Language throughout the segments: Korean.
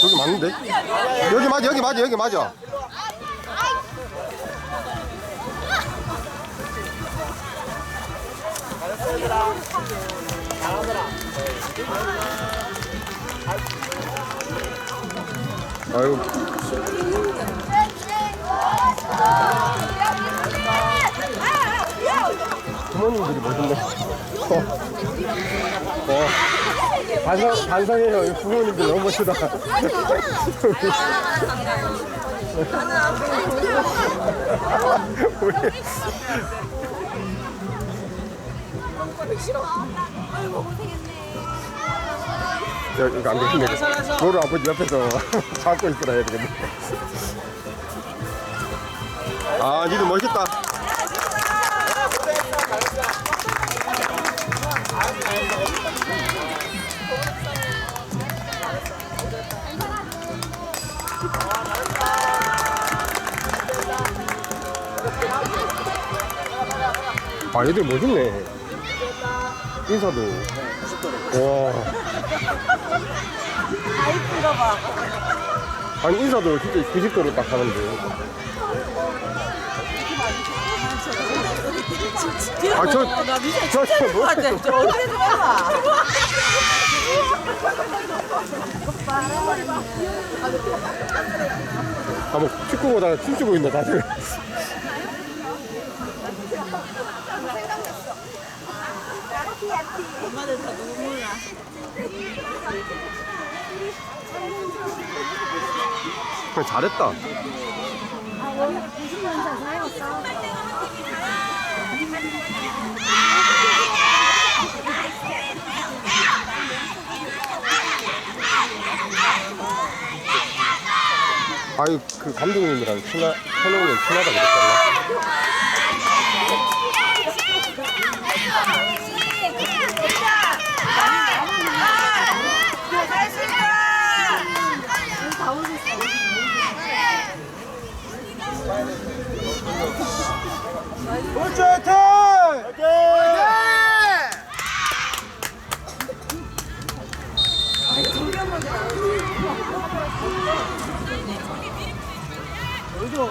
저기 맞는데? 여기 맞아 여기 맞아 여기 맞아 아유 부모님들이 멋있네. 어. 어. 반성, 반성해요. 부모님들 너무 멋지다. 우리. 야, 이 거안 되겠네. 노루 아버지 옆에서 잡고 있으라 해야 되겠네. 아, 니도 멋있다. 아, 얘들 멋있네. 인사도. 와. 이쁜가 봐. 아니 인사도 진짜 90도로 딱 하는데 아, 저- 나 미션 저- 저 뭐- 같아. 저 어떻게 좀 해봐. 아뭐 축구 보다가 춤추고 있네 다들 엄마들 다 눈물 나. 그냥 잘했다. 아유 그 감독님이랑 친하 현웅이 친하다 그랬잖아 옳지 화이팅! 화이팅! 화이팅!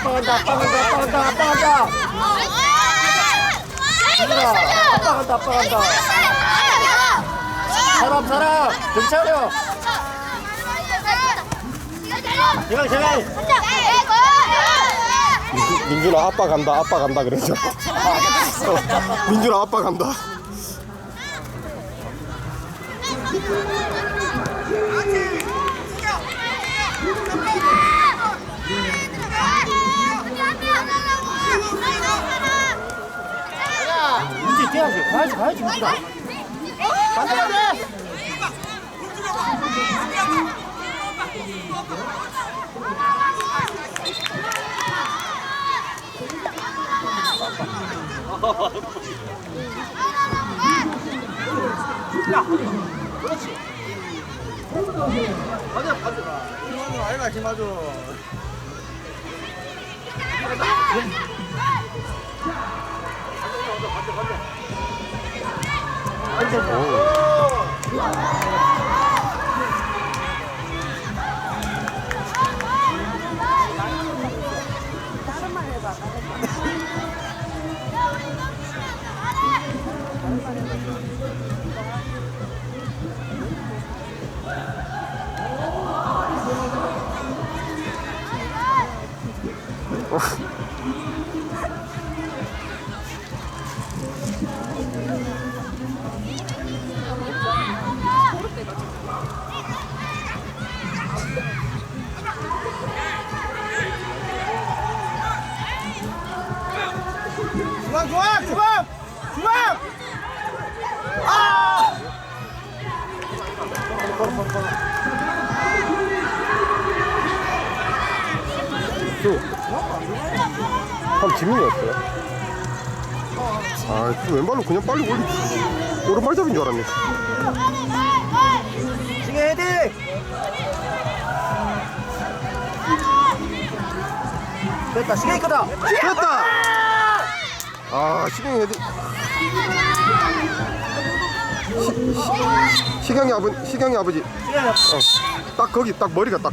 아빠 간다, 아빠 간다, 아빠 간다, 아빠 간다. 아빠 간다, 아빠 간다. 사람, 사람, 괜찮아요. 제발, 제발. 민준- 민준아 아빠 간다 아빠 간다 어, 민준아 아빠 간다 민지 뛰어야지, 가야지, 가야지, 민 그렇지. 맞아, 맞아. 이거는 알바 힘하죠. 반대, 반대, 반대. 오. Oh. 이유였어요? 아, 왼발로 그냥 빨리 올리지. 오른발 잡인 줄 알았네. 지금 헤딩! 됐다, 시계 이거다! 됐다! 아, 시경 헤딩. 시경이 아버, 시경이 아버지. 어, 딱 거기, 딱 머리가 딱.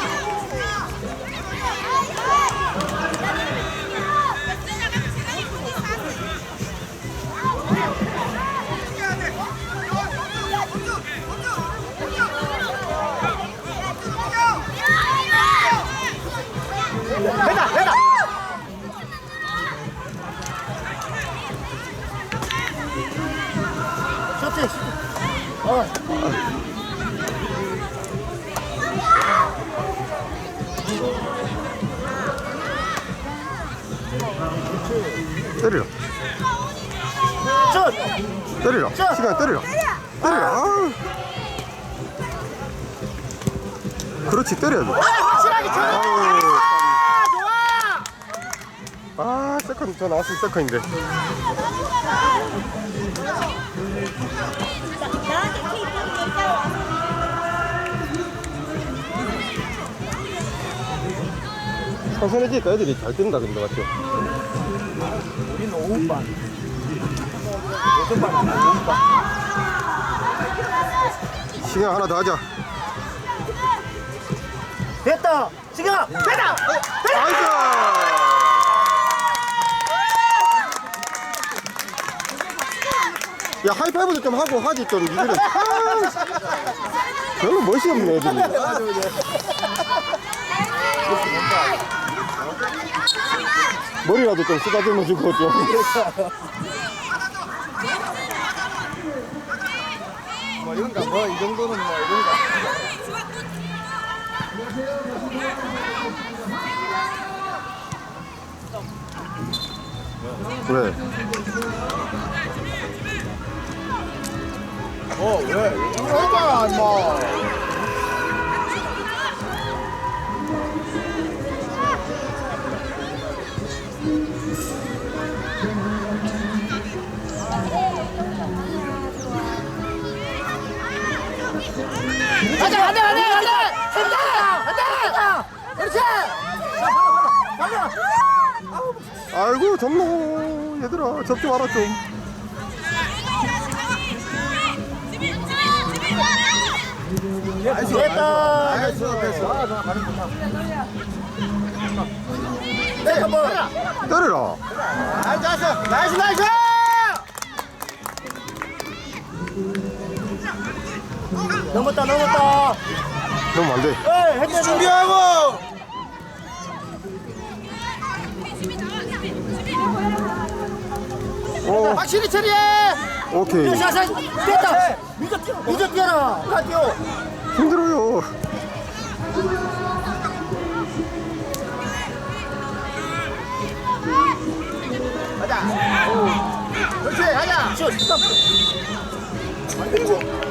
때리라 슛! 때리라 시간 때리라 때리라 아. 그렇지 때려야죠 확실하게 아, 아유. 아 세컨 저 나왔으면 세컨인데. 선선해지니까 애들이 잘 뛴다 근데 맞죠? 몸빵. 오토빵 몸빵. 시간 하나 더 하자. 됐다. 지금 됐다. 됐다. 나이스. 야 하이파이브도 좀 하고 하지 좀 이들은 아, 별로 멋이 없네 지금. 머리라도 좀 쓰다듬어 주고 좀. 뭐 이런가 뭐 이 정도는 뭐 이런가. 그래. 어 왜? 이런가 뭐. 가자 가자 가자 가자. 된다. 간다. 그렇지. 가자 아이고 정로 얘들아 접지 마라 좀. 나이스. 됐다. 나이스. 됐어. 때려 아, 네, 한번. 때려라. 나이스 나이스 나이스. 넘었다 넘었다. 그럼 안돼. 에이 헤드 준비하고! 어. 오 확실히 처리해. 오케이. 됐다. 네. 미저 뛰어. 미저 뛰어라. 뛰어. 힘들어요. 가자. 그렇지 가자. 슛. 스톱 아이고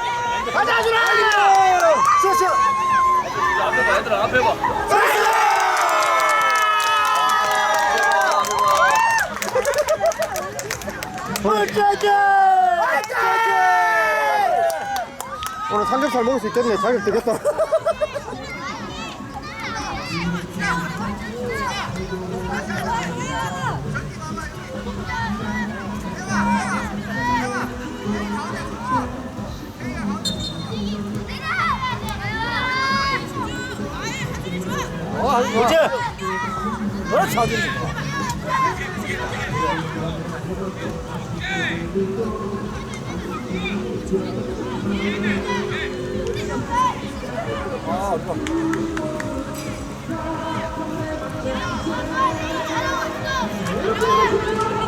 가자. 자, 자. 앞에 봐, 얘들아, 앞에 봐. 오늘 삼겹살 먹을 수 있겠네. 자격 되겠다. 그렇지. 그렇지, 아주. 아, 좋아. 뭐네?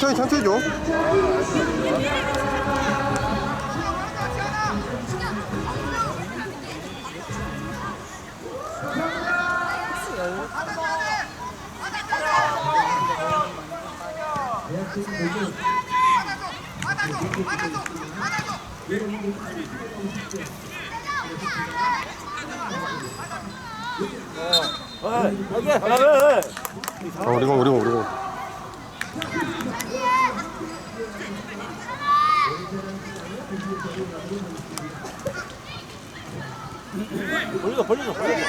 천천히, 천천히 줘. 어, 우리고, 우리고, 우리고. 벌려줘, 벌려줘, 벌려줘.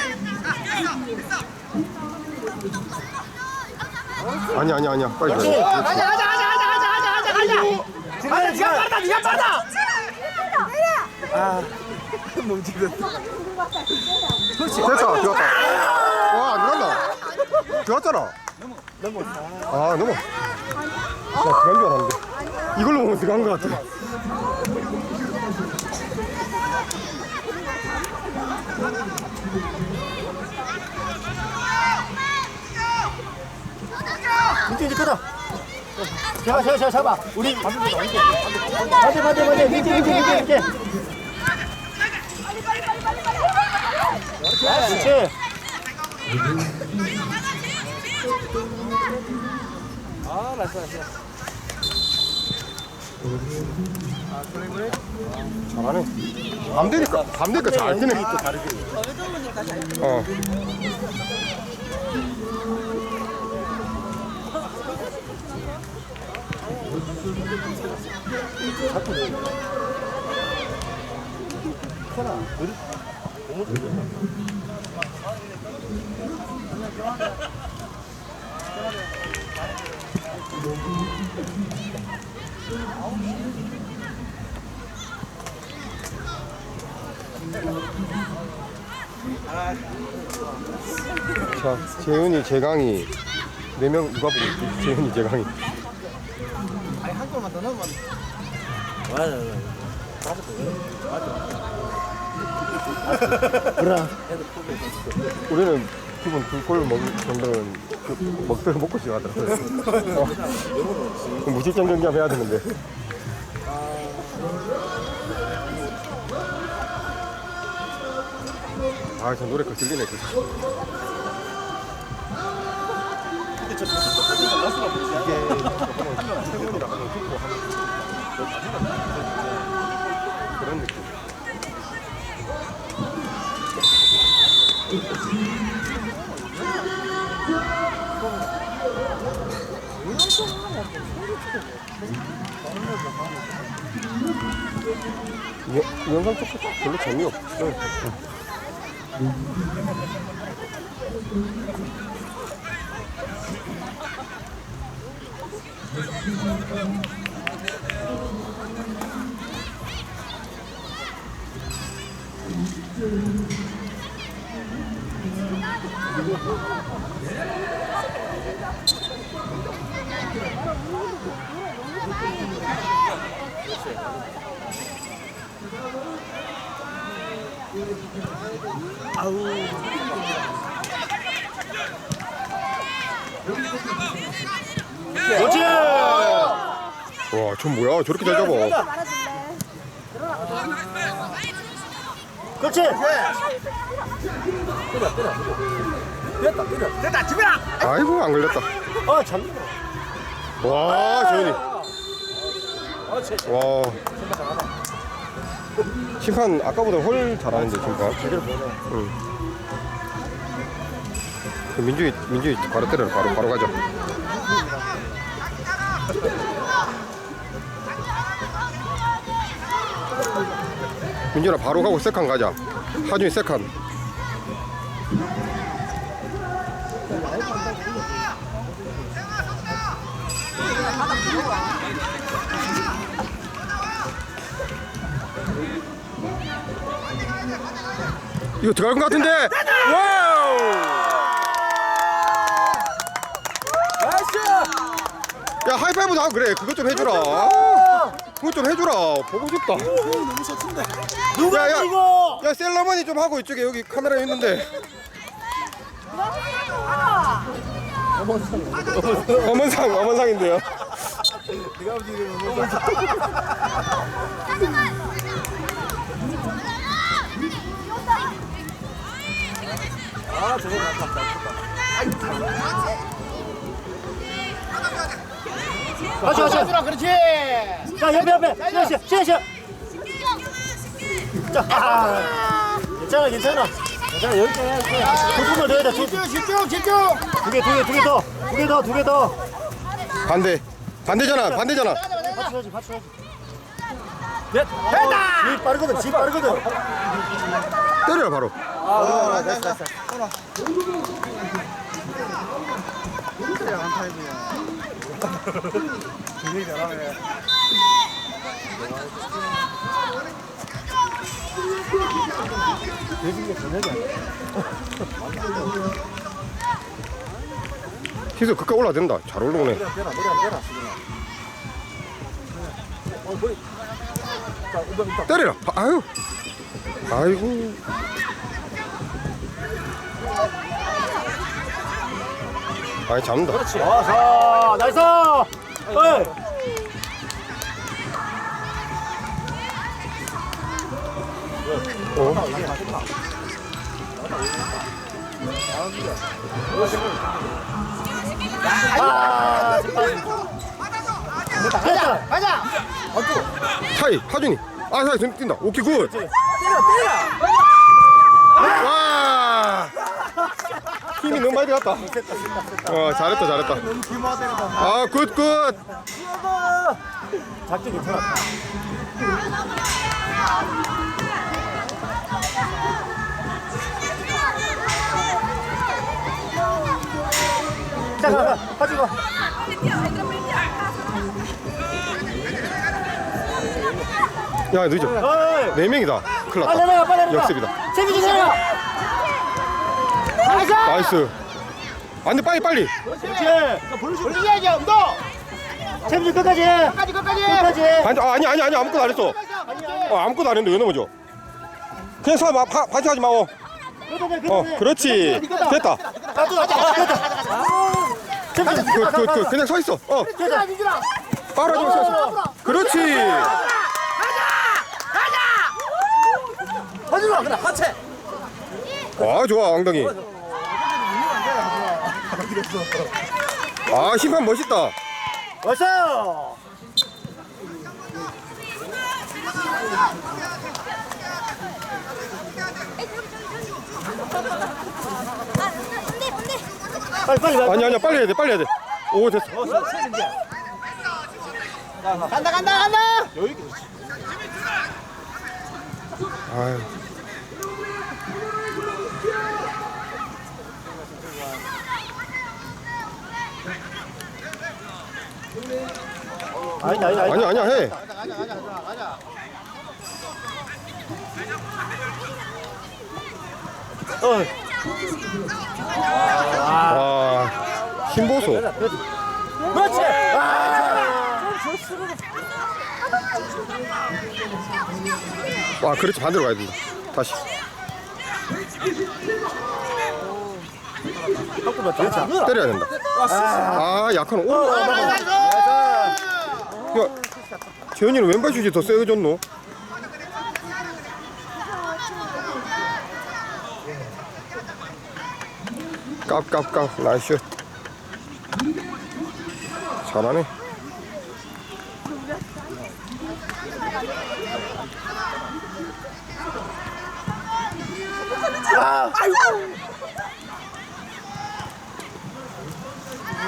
아니, 아니, 아니야. 빨리 줘. 가자, 가자, 가자, 가자, 가자, 가자, 가자, 가자. 가자, 니가 빠르다, 니가 빠르다. 아, 뭉치고. 그렇지. 됐다, 들어갔다. 와, 안 들어갔나? 들어갔잖아. 넘어. 아, 넘어. 나 들어간 줄 알았는데. 이걸로 보면 들어간 것 같아. 뭉치 이제 크다. 잡아, 잡아, 잡아, 잡아. 우리 맞아, 맞아, 맞아. 밑에, 밑에, 밑에, 밑에. 그렇지. 아, 나이스, 나이스. 잘하네. 밤 되니까, 밤 되니까 잘 다르지. 어. 코나, 우리 너무 좋네. 자, 재훈이, 재강이. 네 명 누가 보고 있지? 재훈이, 재강이. 아니, 한 골만 더 넣으면. 맞아, 맞아. 맞아. 그래. 우리는 기본 두골 먹을 정도는 그 먹대로 먹고 시작하더라고요. 어. 무실점 경기하면 해야 되는데. 아, 저 노래 그 들리네. 그. 이게 세번이라 하면 듣고 하면 그런 느낌. 영상 쪽도 별로 재미없어. 그렇지. 와, 저 뭐야? 저렇게 잘 잡아. 그렇지. 됐다, 때려. 됐다, 집이야. 아이고, 안 걸렸다. 어, 참. 와, 재현이. 와. 심판 아까보다 훨 잘하는데 심판. 제대로 보네. 응. 그 민주이 민주이 바로 때려 바로 바로 가자. 민준아 바로 가고 세컨 가자. 하준이 세컨. 이거 들어갈 것 같은데. 와우. 나이스. 야 하이파이브도 하고 그래. 그것 좀 해주라. 그것 좀 해주라. 보고 싶다. 너무 좋던데. 누가 야, 야. 이거? 야 셀러머니 좀 하고 이쪽에 여기 카메라 있는데. 어먼상 어먼상인데요. 내가 움직이는 거. 아, 저거 아깝다. 다시 다시 하더라 그렇지 자 옆에 옆에 시작 시작 시작 시작 자 아, 괜찮아 괜찮아 괜찮아 여기까지 해야지 두 분을 넣어야 돼 집중 집중 집중 두개두 개두개더두 개더두개더 반대. 반대잖아. 반대잖아. 받쳐야지 받쳐야지 됐다 집 빠르거든 집 빠르거든 때려라 바로. 아 됐어 됐어 굉장히 잘하네 게 저녁이 아니야 희수 그까 올라된다. 잘 올라오네. 내려 내려 어 머리 자 운동 일단 때려라. 바- 아유. 아이고. 아니 잡는다. 그렇지 와서 나이스 어이 어? 아, 됐다, 가자. 어쭈, 사이 하준이. 아 사이 좀 뛴다. 오케이 굿. 때려, 때려. 와. 힘이 너무 많이 들어갔다. 어 잘했다 잘했다. 너무. 아굿 굿. 작전 괜찮았다. 자, 가, 가, 가지고. 야 늦어. 어이, 네 명이다. 큰일 빨리 났다. 내려, 빨리 내려. 역습이다. 재민이 내려. 나이스. 나이스. 안돼 빨리 빨리. 그렇지. 올리야지, 운동. 재민이 끝까지. 끝까지, 끝까지. 끝까지. 아니 아니 아니 아니 아무것도 안 했어. 어 아무것도 안 했는데 왜 넘어져? 그냥 서 마, 파, 반칙하지 마오. 어 그렇지. 됐다. 나도 나도 됐다. 재민이 그, 그, 그, 그냥 서 있어. 어. 민준아. 빨아주고 서 있어. 그렇지. 하지마, 그래, 하체. 와 좋아 엉덩이. 아 심판 멋있다. 왔어. 빨리 빨리 빨리. 아니 아니야 빨리 해야 돼 빨리 해야 돼. 오 됐어. 간다 간다 간다. 여기 아유. 아니 아니 아니. 아니야 아니야 해. 어. 와, 힘보소. 그렇지. 와, 그렇지. 반대로 가야 된다. 다시. 그렇지. 때려야 된다. 아, 약한. 오, 야, 재현이는 왼발 슛이 더 세게 줬노? 깝깝깝 나이스 잘하네.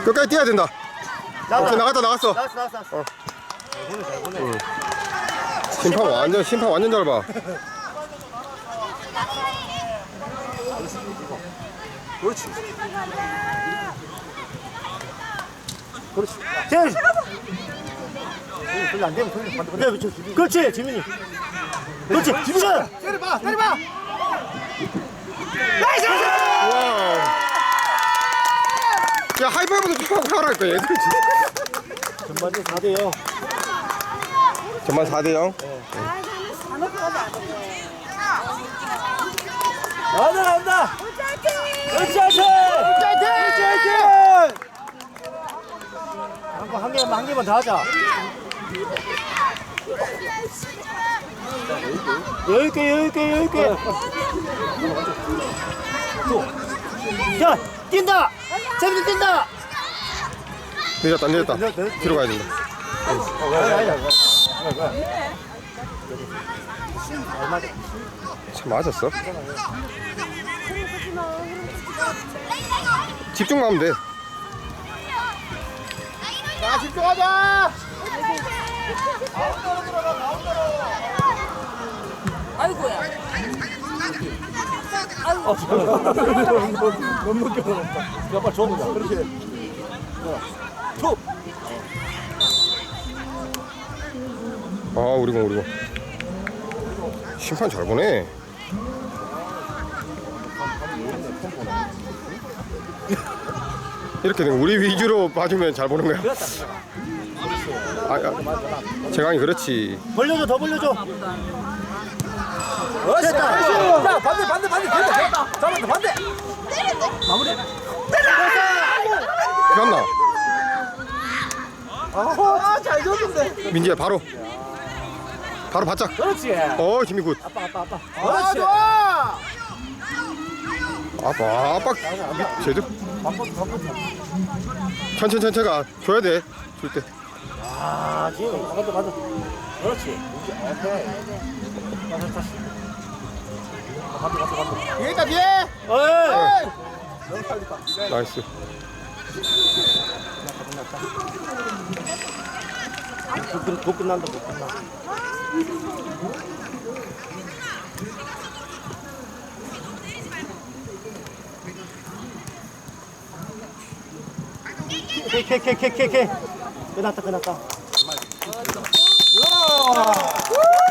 끝까지 뛰어야 된다. 나갔다 나갔어. 나왔어 나왔어 나왔어. 심판 완전 심판 완전 잘 봐. 그렇지. 그렇지. 별로 안 되면 반대 반대 그렇지. 그렇지 지민이. 그렇지 지민아. 때려봐 때려봐. 나이스. 와우. 야 하이파이브도 좀 하고 하라니까 얘들 진짜. 전반전 4대 0. 전반 4대 0. 나온다 나온다. 그렇지 그렇지. 그렇지 그렇지. 한번 한 개만 한 개만 더 하자. 여유 있게 여유 있게 여유 있게. 자 뛴다. 재민이 뛴다. 늦었다 늦었다. 뒤로 가야 된다. 참 맞았어. 집중하면 돼. 자 집중하자. 아이고야. 너무 겨웠다. 야, 빨리 줘보자. 그렇지. 줘. 아 우리 공 우리 공. 심판 잘 보네. 이렇게 되면 우리 위주로 봐주면 잘 보는 거야. 아, 아, 재강이 그렇지. 벌려줘, 더 벌려줘. 됐다. 자, 반대, 반대, 반대. 됐다, 됐다. 잡았다, 반대. 마무리. 갔나? 아, 잘 줬는데. 민지야 바로. 바로 바짝. 그렇지. 어 힘이 굿. 아빠, 아빠, 아빠. 아, 좋아. 아빠 아빠 제대로. 반복, 반복. 천천히 천천히 가. 줘야 돼. 줄 때. 아, 지금 맞아, 맞아. 그렇지. 오케이. 맞아, 다시. 반대, 반대, 반대. 뒤에다 뒤에. 어이. 너무 빨리다. 나이스. 도, 도 끝난다, 도 끝나. 케케케케케케 끝났다 끝났다. 야!